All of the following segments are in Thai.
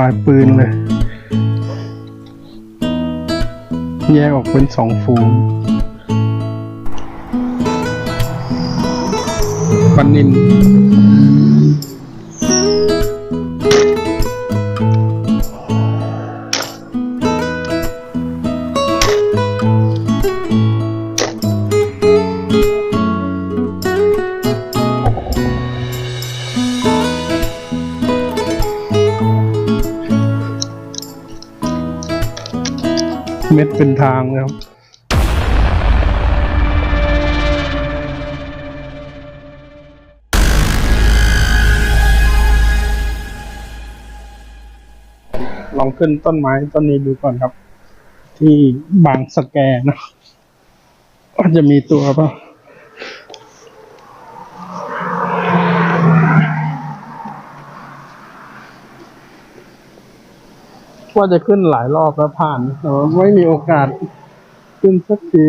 ลายปืนเลย แยกออกเป็นสองฝูงปันนิน เป็นทางเลยครับลองขึ้นต้นไม้ต้นนี้ดูก่อนครับ ที่บางสแกนะว่าจะมีตัวปล่ะ ว่าจะขึ้นหลายรอบแล้วผ่านแต่ว่าไม่มีโอกาสขึ้นสักที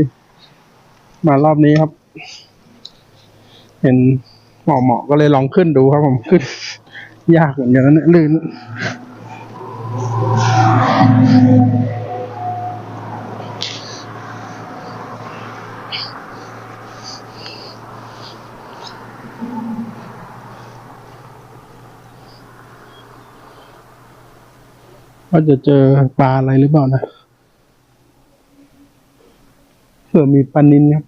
มารอบนี้ครับ เห็นเหมาะเหมาะก็เลยลองขึ้นดูครับผมขึ้น ยากเหมือนกันนะลื่น ว่าจะเจอปลาอะไรหรือเปล่านะเผื่อมีปลานินครับ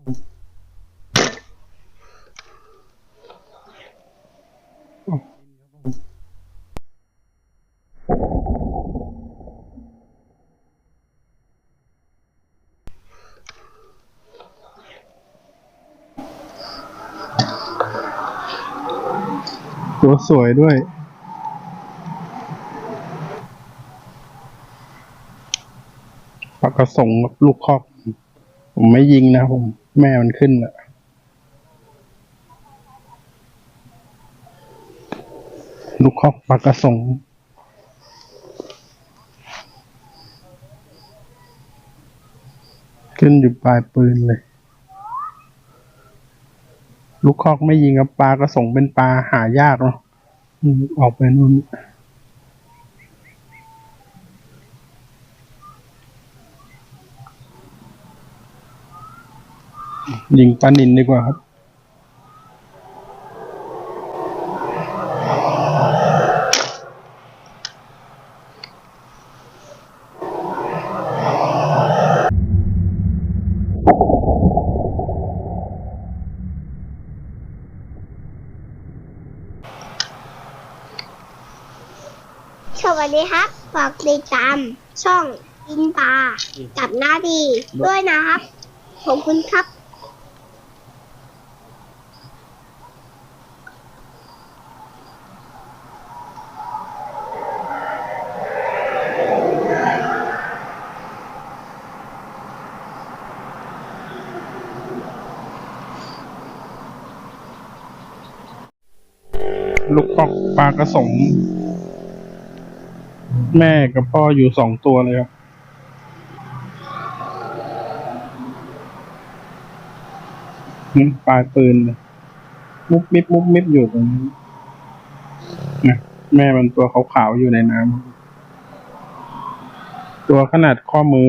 ตัวสวยด้วยปากกระสงลูกคอกผมไม่ยิงนะผม แม่มันขึ้นอะลูกคอกปากกระสงขึ้นอยู่ปลายปืนเลย ลูกคอกไม่ยิงกับปลากระสงเป็นปลาหายากเนาะอออกไปนู่น ยิงปลานินดีกว่าครับ สวัสดีครับฝากติดตามช่องอินปากับหน้าดีด้วยนะครับขอบคุณครับ ลูกคอกปลากระสงแม่กับพ่ออยู่สองตัวเลยครับ นี่ปลาปืนเลยมุบมิบมุบมิบอยู่ตรงนี้นะแม่มันตัวขาวๆอยู่ในน้ำตัวขนาดข้อมือ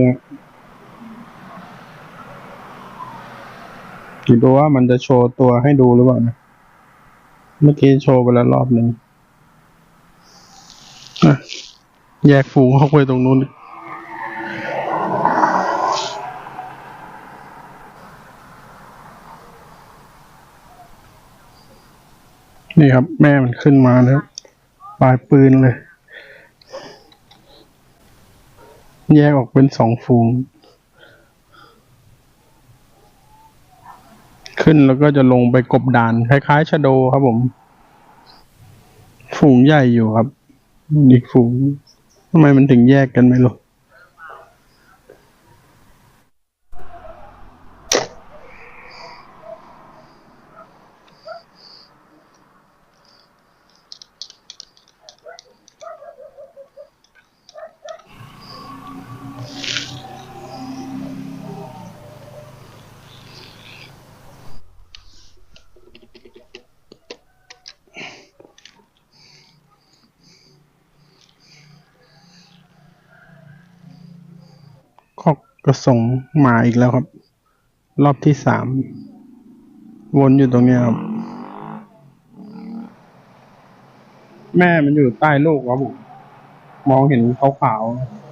กี่ดูว่ามันจะโชว์ตัวให้ดูหรือเปล่านะ เมื่อกี้โชว์ไปแล้วรอบหนึ่งแยกฝูงเข้าไปตรงนู้นนี่ครับ แม่มันขึ้นมาแล้วปลายปืนเลย แยกออกเป็นสองฝูง ขึ้นแล้วก็จะลงไปกบดาน คล้ายๆชะโดครับผม ฝูงใหญ่อยู่ครับอีกฝูงทำไมมันถึงแยกกันไม่รู้ คอ ก็ส่งมาอีกแล้วครับ รอบที่สามวนอยู่ตรงเนี้ครับ แม่มันอยู่ใต้ลูกครับผมมองเห็นขาวๆ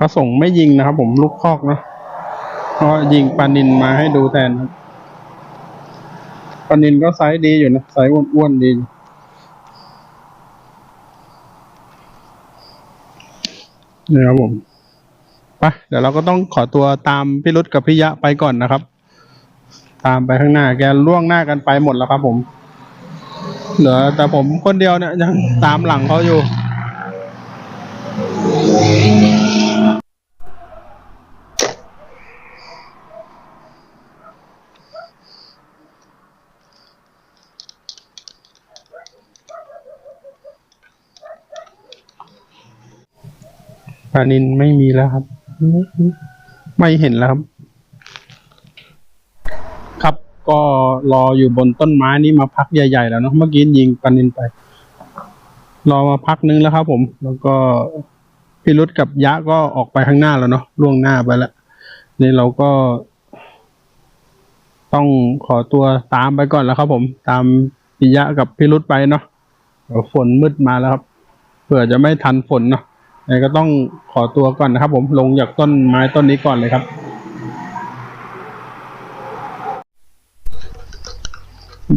กระสงไม่ยิงนะครับ ผมลูกคอกนะเพราะยิงปลานินมาให้ดูแทนครับปลานินก็ไซส์ดีอยู่นะไซส์อ้วนๆดีอยู่นี่ครับผมไปเดี๋ยวเราก็ต้องขอตัวตามพี่รุธกับพี่ยะไปก่อนนะครับ ตามไปข้างหน้าแกล่วงหน้ากันไปหมดแล้วครับผมเหลือแต่ผมคนเดียวเนี่ยยังตามหลังเขาอยู่านินไม่มีแล้วครับ ไม่เห็นแล้วครับ ครับก็รออยู่บนต้นไม้นี้มาพักใหญ่ๆแล้วเนาะเมื่อกี้ยิงปานินไป รอมาพักนึงแล้วครับ ผม แล้วก็พี่รุธกับยะก็ออกไปข้างหน้าแล้วเนาะล่วงหน้าไปแล้วนี่เราก็ ต้องขอตัวตามไปก่อนแล้วครับ ผม ตามปิยะกับพี่รุธไปเนาะฝนมืดมาแล้วครับเผื่อจะไม่ทันฝนเนาะ ยังไงก็ต้องขอตัวก่อนนะครับ ผมลงจากต้นไม้ต้นนี้ก่อนเลยครับ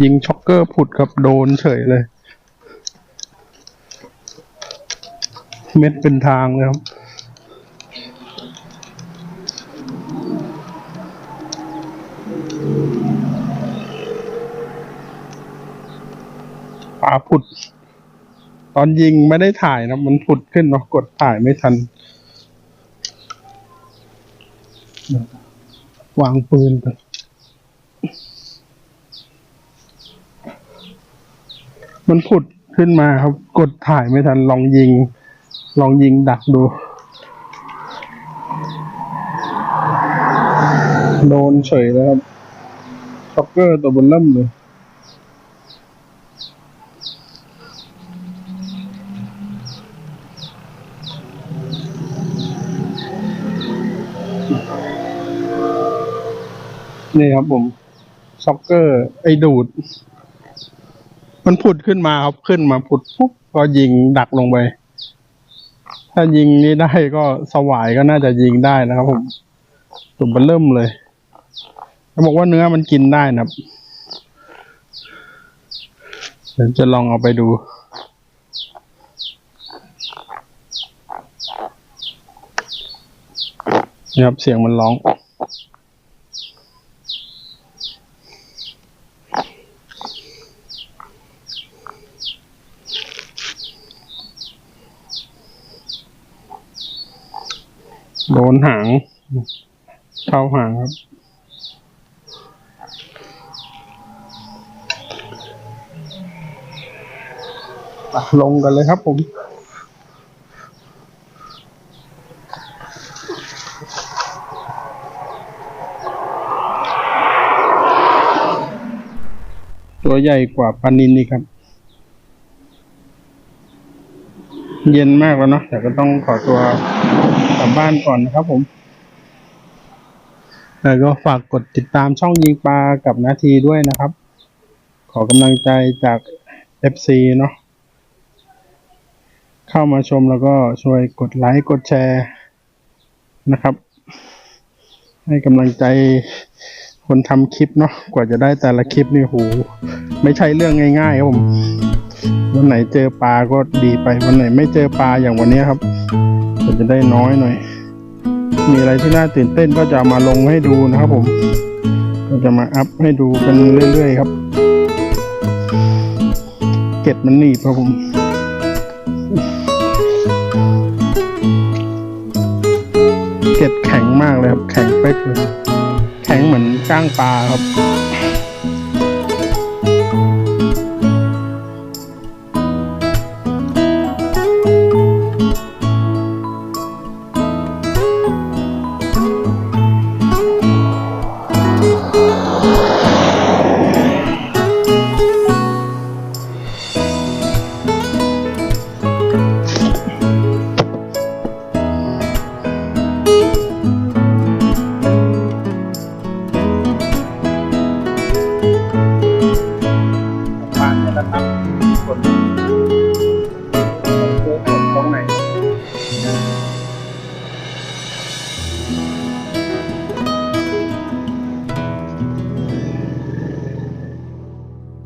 ยิงช็อกเกอร์ผุดกับโดนเฉยเลย เม็ดเป็นทางเลยครับปลาผุด ตอนยิงไม่ได้ถ่ายนะมันผุดขึ้นเนาะกดถ่ายไม่ทัน วางปืนไปมันผุดขึ้นมาครับ กดถ่ายไม่ทันลองยิง ลองยิงดักดู โดนเฉยเลยครับช็อกเกอร์ตัวบนเริ่มเลย นี่ครับผมช็อกเกอร์ ไอ้ดูด มันผุดขึ้นมาครับขึ้นมาผุดปุ๊บก็ยิงดักลงไป ถ้ายิงนี้ได้ก็สวายก็น่าจะยิงได้นะครับผมตุ่มมันเริ่มเลยเขาบอกว่าเนื้อมันกินได้นะครับเดี๋ยวจะลองเอาไปดู นี่ครับเสียงมันร้อง โดนหาง เข้าหางครับลงกันเลยครับผม ตัวใหญ่กว่าปลานินนี่ครับ เย็นมากแล้วเนาะแต่ก็ต้องขอตัวกลับบ้านก่อนนะครับผมแล้วก็ฝากกดติดตามช่องยิงปลากับนาทีด้วยนะครับ ขอกำลังใจจาก FC เนาะเข้ามาชมแล้วก็ช่วยกดไลค์กดแชร์นะครับ ให้กำลังใจ คนทำคลิปเนาะกว่าจะได้แต่ละคลิปนี่โหไม่ใช่เรื่องง่ายๆครับผมวันไหนเจอปลาก็ดีไปวันไหนไม่เจอปลาอย่างวันนี้ครับก็จะได้น้อยหน่อย มีอะไรที่น่าตื่นเต้นก็จะามาลงให้ดูนะครับผม ก็จะมาอัพให้ดูกันเรื่อยๆครับ เก็ดมันหนีบครับผมเก็ดแข็งมากเลยครับ แข็งเป๊กเลย ข็งเหมือนก้างปลาครับบ้านเนี่ยนะครับ